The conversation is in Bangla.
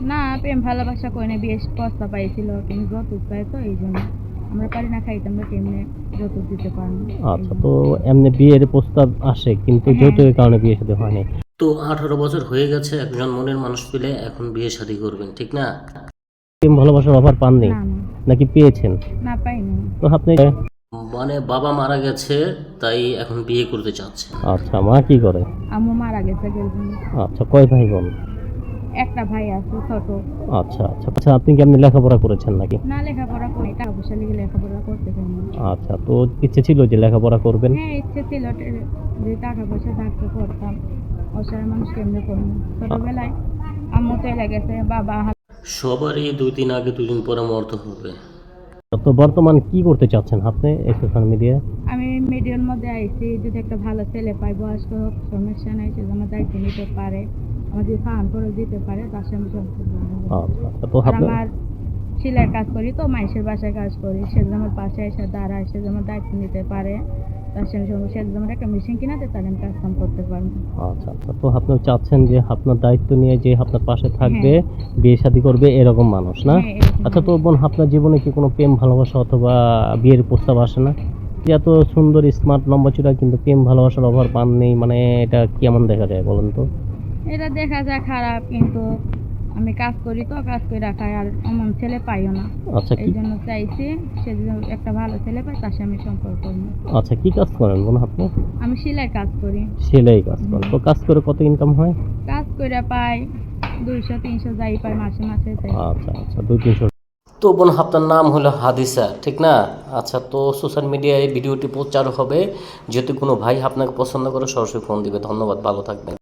না প্রেম ভালোবাসা করে না বিয়ে প্রস্তাব পাইছিল কিন্তু যৌতুক পাই তো এই জন্য। আমরা পারি না খাইতে আমরা কেমনে যৌতুক দিতে পারি না আচ্ছা তো এমনি বিয়ের প্রস্তাব আসে কিন্তু হ্যাঁ। যৌতুকের কারণে বিয়ে সাথে হয়নি। তো আঠারো বছর হয়ে গেছে একজন মনের মানুষ পেলে এখন বিয়ে শাদী করবেন ঠিক না? প্রেম ভালোবাসার অফার পাননি? না না। নাকি পেয়েছেন? না পাইনি। তো আপনি মানে বাবা মারা গেছে তাই এখন বিয়ে করতে চাচ্ছে। আচ্ছা মা কি করে? আম্মু মারা গেছে আচ্ছা কয় ভাই বোন? একটা ভাই আছে ছোট। আচ্ছা আচ্ছা। আচ্ছা আপনি কি আপনি লেখাপড়া করেছেন নাকি? না লেখাপড়া করে। টাকা পয়সা লেগে লেখাপড়া করতে পারি আচ্ছা তো ইচ্ছে ছিল যে লেখাপড়া করবেন? হ্যাঁ ইচ্ছে ছিল যে টাকা পয়সা থাকতে করতাম। অসহায় মানুষ কেমনে করব? ছোটবেলায় আম্মু চলে গেছে বাবা সবারই দুই দিন আগে দুদিন পরে মরতে হবে। তো বর্তমান কি করতে চাচ্ছেন আপনি এই সোশ্যাল মিডিয়ায়? আমি মিডিয়ার মধ্যে আইছি যদি একটা ভালো ছেলে পাই বয়স্ক হোক সমস্যা নাই সে দায়িত্ব নিতে পারে। আমার যদি করে দিতে পারে তার সঙ্গে সংসার করব। আচ্ছা আচ্ছা আমার সেলাই কাজ করি তো মাইসের বাসায় কাজ করি। সে আমার পাশে এসে দাঁড়ায় সে আমার দায়িত্ব নিতে পারে তার সঙ্গে সঙ্গে সে আমার একটা মেশিন কিনাতে তাহলে আমি কাজ কাম করতে পারব। আচ্ছা আচ্ছা তো আপনি চাচ্ছেন যে আপনার দায়িত্ব নিয়ে যে আপনার পাশে থাকবে বিয়ে শাদী করবে এরকম মানুষ না? হ্যাঁ, আচ্ছা তো বোন আপনার জীবনে কি কোনো প্রেম ভালোবাসা অথবা বিয়ের প্রস্তাব আসে না? এত সুন্দর স্মার্ট লম্বা চূড়া কিন্তু প্রেম ভালোবাসার অভার পাননি মানে এটা কেমন দেখা যায় বলেন তো? এটা দেখা যায় খারাপ কিন্তু আমি কাজ করি তো কাজ করে রাখাই আর এমন ছেলে পাইও না। আচ্ছা এই জন্য চাইছি সে একটা ভালো ছেলে পায় তার আমি সম্পর্ক করব আচ্ছা কি কাজ করেন বোন আপনি? আমি সেলাই কাজ করি। সেলাই কাজ করেন। তো কাজ করে কত ইনকাম হয়? কাজ করে পাই দুইশো তিনশো যাই পাই মাসে মাসে আচ্ছা আচ্ছা দুই তিনশো। তো বোন আপনার নাম হলো হাদিসা ঠিক না? আচ্ছা তো সোশ্যাল মিডিয়ায় ভিডিওটি প্রচার হবে। যদি কোনো ভাই আপনাকে পছন্দ করে সরাসরি ফোন দিবে। ধন্যবাদ ভালো থাকবেন।